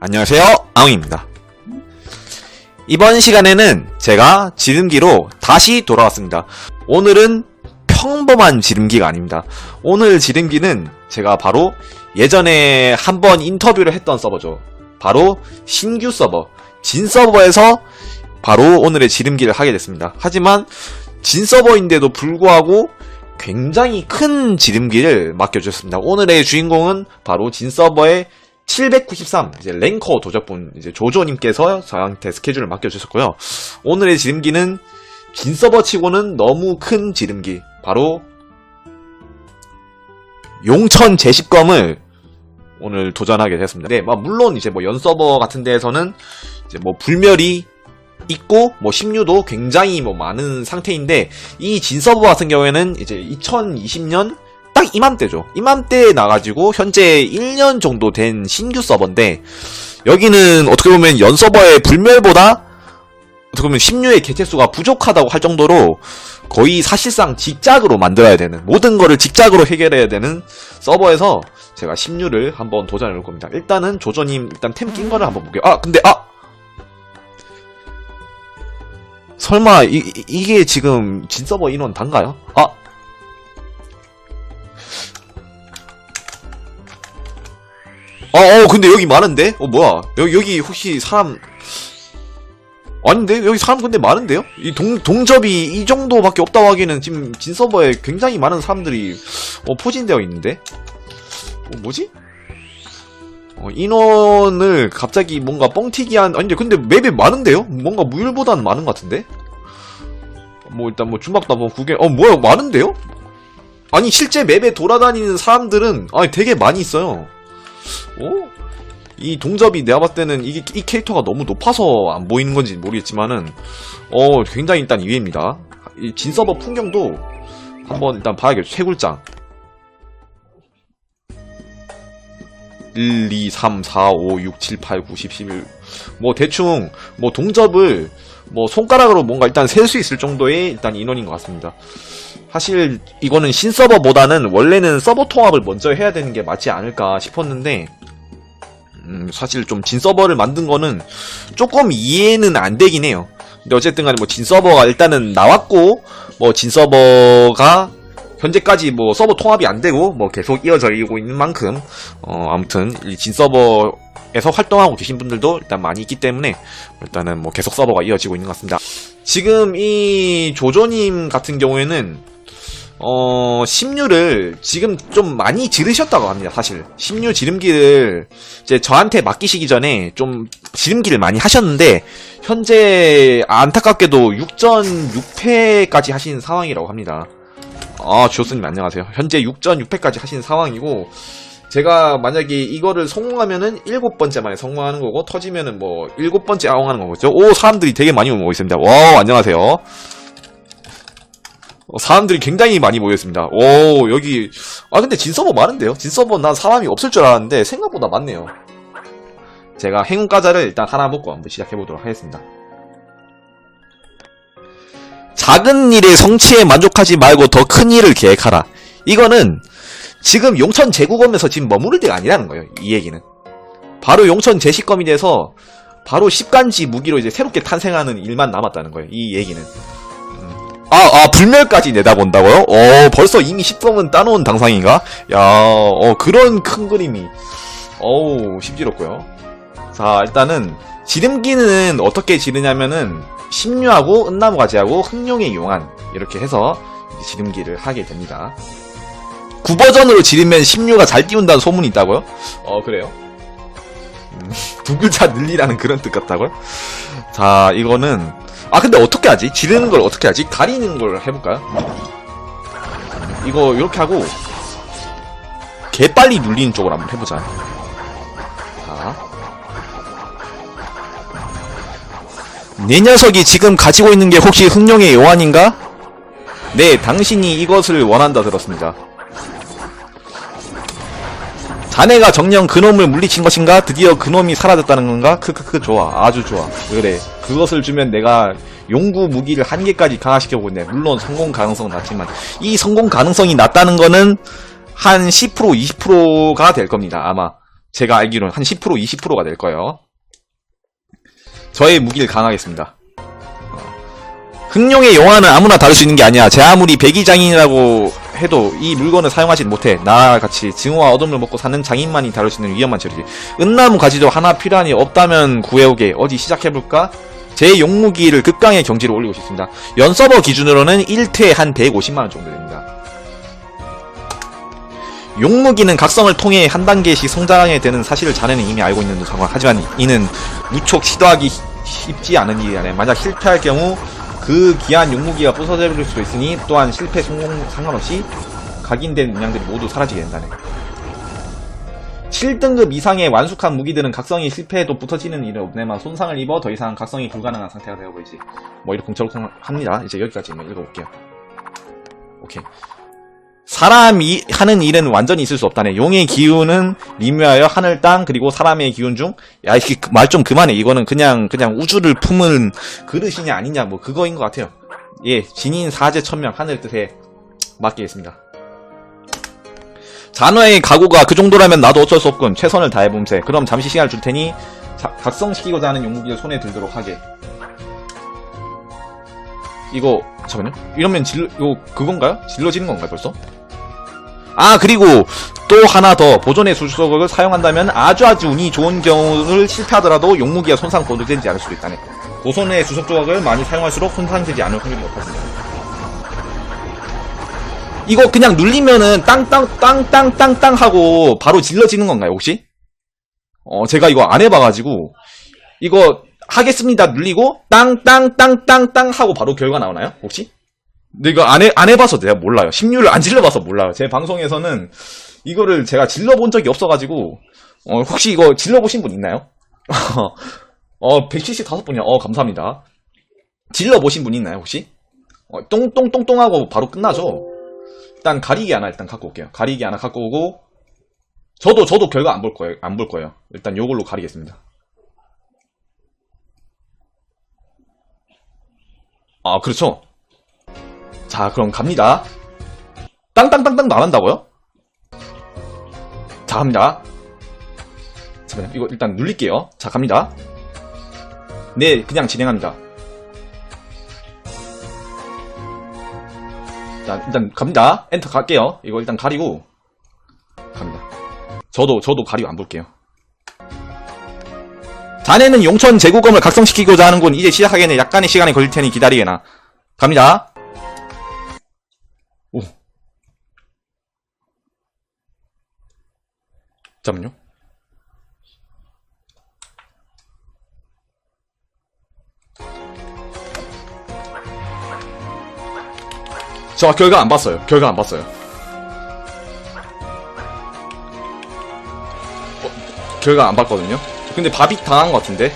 안녕하세요 아웅입니다. 이번 시간에는 제가 지름기로 다시 돌아왔습니다. 오늘은 평범한 지름기가 아닙니다. 오늘 지름기는 제가 바로 예전에 한번 인터뷰를 했던 서버죠. 바로 신규 서버 진 서버에서 바로 오늘의 지름기를 하게 됐습니다. 하지만 진 서버인데도 불구하고 굉장히 큰 지름기를 맡겨주셨습니다. 오늘의 주인공은 바로 진 서버의 793 이제 랭커 도적분 이제 조조님께서 저한테 스케줄을 맡겨주셨고요. 오늘의 지름기는 진 서버치고는 너무 큰 지름기 바로 용천 제식검을 오늘 도전하게 됐습니다. 네, 뭐 물론 이제 뭐 연 서버 같은 데에서는 이제 뭐 불멸이 있고 뭐 16도 굉장히 뭐 많은 상태인데 이 진 서버 같은 경우에는 이제 2020년 딱 이맘때죠. 이맘때에 나가지고 현재 1년 정도 된 신규 서버인데 여기는 어떻게 보면 연 서버의 불멸보다 어떻게 보면 16의 개체수가 부족하다고 할 정도로 거의 사실상 직작으로 만들어야 되는 모든 거를 직작으로 해결해야 되는 서버에서 제가 16를 한번 도전해 볼 겁니다. 일단은 조조님 일단 템 낀 거를 한번 볼게요. 아 근데 아 설마 이, 이- 이게 지금 진 서버 인원 단가요? 아 어, 어, 근데 여기 많은데? 어, 뭐야? 여기, 여기 혹시 사람, 아닌데? 여기 사람 근데 많은데요? 이 동, 동접이 이 정도밖에 없다고 하기에는 지금 진 서버에 굉장히 많은 사람들이, 어, 포진되어 있는데? 어, 뭐지? 어, 인원을 갑자기 뭔가 뻥튀기한, 아닌데, 근데 맵이 많은데요? 뭔가 무율보다는 많은 것 같은데? 뭐, 일단 뭐, 주막도 한번 구경, 어, 뭐야, 많은데요? 아니, 실제 맵에 돌아다니는 사람들은, 아니, 되게 많이 있어요. 어? 이 동접이 내가 봤을 때는 이게, 이 캐릭터가 너무 높아서 안 보이는 건지 모르겠지만은, 어, 굉장히 일단 이해입니다. 이 진 서버 풍경도 한번 일단 봐야겠죠. 채굴장. 1, 2, 3, 4, 5, 6, 7, 8, 9, 10, 11. 뭐 대충 뭐 동접을 뭐 손가락으로 뭔가 일단 셀 수 있을 정도의 일단 인원인 것 같습니다. 사실 이거는 신서버보다는 원래는 서버 통합을 먼저 해야 되는 게 맞지 않을까 싶었는데 음, 사실 좀 진 서버를 만든 거는 조금 이해는 안 되긴 해요. 근데 어쨌든 간에 뭐 진 서버가 일단은 나왔고 뭐 진 서버가 현재까지 뭐 서버 통합이 안 되고 뭐 계속 이어져고 있는 만큼 어 아무튼 이 진서버에서 활동하고 계신 분들도 일단 많이 있기 때문에 일단은 뭐 계속 서버가 이어지고 있는 것 같습니다. 지금 이 조조님 같은 경우에는 어, 16를 지금 좀 많이 지르셨다고 합니다, 사실. 16 지름기를 이제 저한테 맡기시기 전에 좀 지름기를 많이 하셨는데, 현재 안타깝게도 6전 6패까지 하신 상황이라고 합니다. 아, 주호스님 안녕하세요. 현재 6전 6패까지 하신 상황이고, 제가 만약에 이거를 성공하면은 일곱 번째 만에 성공하는 거고, 터지면은 뭐, 일곱 번째 아웅하는 거겠죠? 오, 사람들이 되게 많이 오고 있습니다. 와, 안녕하세요. 어, 사람들이 굉장히 많이 모였습니다. 오, 여기, 아, 근데 진 서버 많은데요? 진 서버 난 사람이 없을 줄 알았는데, 생각보다 많네요. 제가 행운 과자를 일단 하나 먹고 한번 시작해보도록 하겠습니다. 작은 일의 성취에 만족하지 말고 더 큰 일을 계획하라. 이거는 지금 용천 제국검에서 지금 머무를 때가 아니라는 거예요. 이 얘기는. 바로 용천 제시검이 돼서 바로 10간지 무기로 이제 새롭게 탄생하는 일만 남았다는 거예요. 이 얘기는. 아, 아, 불멸까지 내다본다고요? 어, 벌써 이미 10점은 따놓은 당상인가? 야, 어, 그런 큰 그림이. 어우, 심지럽고요. 자, 일단은, 지름기는 어떻게 지르냐면은, 심류하고, 은나무 가지하고, 흑룡의 용안, 이렇게 해서, 지름기를 하게 됩니다. 9버전으로 지르면 심류가 잘 띄운다는 소문이 있다고요? 어, 그래요? 음, 두 글자 늘리라는 그런 뜻 같다고요? 자, 이거는, 아 근데 어떻게 하지? 지르는 걸 어떻게 하지? 가리는 걸 해볼까요? 이거 이렇게 하고 개 빨리 눌리는 쪽으로 한번 해보자 자. 내 녀석이 지금 가지고 있는 게 혹시 흑룡의 요한인가? 네, 당신이 이것을 원한다 들었습니다. 자네가 정령 그놈을 물리친 것인가? 드디어 그놈이 사라졌다는 건가? 크크크 좋아 아주 좋아 그래 그것을 주면 내가 용구 무기를 한 개까지 강화시켜보겠네 물론 성공 가능성은 낮지만 이 성공 가능성이 낮다는 거는 한 10% 20%가 될 겁니다 아마 제가 알기로는 한 10% 20%가 될 거예요. 저의 무기를 강하겠습니다. 흑룡의 영화는 아무나 다룰 수 있는 게 아니야. 제 아무리 백의장인이라고 해도 이 물건을 사용하지 못해. 나와 같이 증오와 어둠을 먹고 사는 장인만이 다룰 수 있는 위험한 재료지. 은나무 가지도 하나 필요하니 없다면 구해오게. 어디 시작해볼까? 제 용무기를 극강의 경지로 올리고 싶습니다. 연 서버 기준으로는 1퇴 한 150만원 정도 됩니다. 용무기는 각성을 통해 한 단계씩 성장하게 되는 사실을 자네는 이미 알고 있는 상황. 하지만 이는 무척 시도하기 쉽지 않은 일이라네. 만약 실패할 경우 그 귀한 용무기가 부서져버릴 수 있으니 또한 실패 성공 상관없이 각인된 문양들이 모두 사라지게 된다네. 7등급 이상의 완숙한 무기들은 각성이 실패해도 부서지는 일은 없네만 손상을 입어 더 이상 각성이 불가능한 상태가 되어버리지. 뭐 이렇게 공처럼 합니다. 이제 여기까지 읽어볼게요. 오케이. 사람이 하는 일은 완전히 있을 수 없다네. 용의 기운은 미묘하여 하늘, 땅, 그리고 사람의 기운 중, 야, 말좀 그만해. 이거는 그냥, 그냥 우주를 품은 그릇이냐 아니냐, 뭐, 그거인 것 같아요. 예, 진인 사제 천명 하늘 뜻에 맡기겠습니다. 잔화의 각오가 그 정도라면 나도 어쩔 수 없군. 최선을 다해봄세. 그럼 잠시 시간을 줄 테니, 자- 각성시키고자 하는 용무기를 손에 들도록 하게. 이거, 잠깐만요. 이러면 질, 이거, 그건가요? 질러지는 건가요, 벌써? 아, 그리고 또 하나 더. 보존의 수속을 사용한다면 아주 아주 운이 좋은 경우를 실패하더라도 용무기가 손상 보도되지 않을 수도 있다네. 보존의 주석 조각을 많이 사용할수록 손상되지 않을 확률이 높아진다. 이거 그냥 눌리면은 땅땅 땅땅 땅땅 하고 바로 질러지는 건가요, 혹시? 어, 제가 이거 안 해봐가지고 이거 하겠습니다 눌리고 땅땅 땅땅 땅 하고 바로 결과 나오나요, 혹시? 근데 이거 안, 해, 안 해봐서 내가 몰라요. 심률을 안 질러봐서 몰라요. 제 방송에서는 이거를 제가 질러본 적이 없어가지고, 어, 혹시 이거 질러보신 분 있나요? 어, 175분이요. 어, 감사합니다. 질러보신 분 있나요, 혹시? 어, 똥똥똥똥하고 바로 끝나죠? 일단 가리개 하나 일단 갖고 올게요. 가리개 하나 갖고 오고, 저도, 저도 결과 안 볼 거예요. 안 볼 거예요. 일단 요걸로 가리겠습니다. 아, 그렇죠. 자, 그럼 갑니다. 땅땅땅땅 나간다고요? 자, 갑니다. 잠깐만요. 이거 일단 눌릴게요. 자, 갑니다. 네, 그냥 진행합니다. 자, 일단 갑니다. 엔터 갈게요. 이거 일단 가리고 갑니다. 저도 저도 가리고 안 볼게요. 자네는 용천 제국검을 각성시키고자 하는군. 이제 시작하겠네. 약간의 시간이 걸릴 테니 기다리게나. 갑니다. 잠깐만요. 저 결과 안 봤어요. 결과 안 봤어요. 어, 결과 안 봤거든요. 근데 바빅 당한 것 같은데.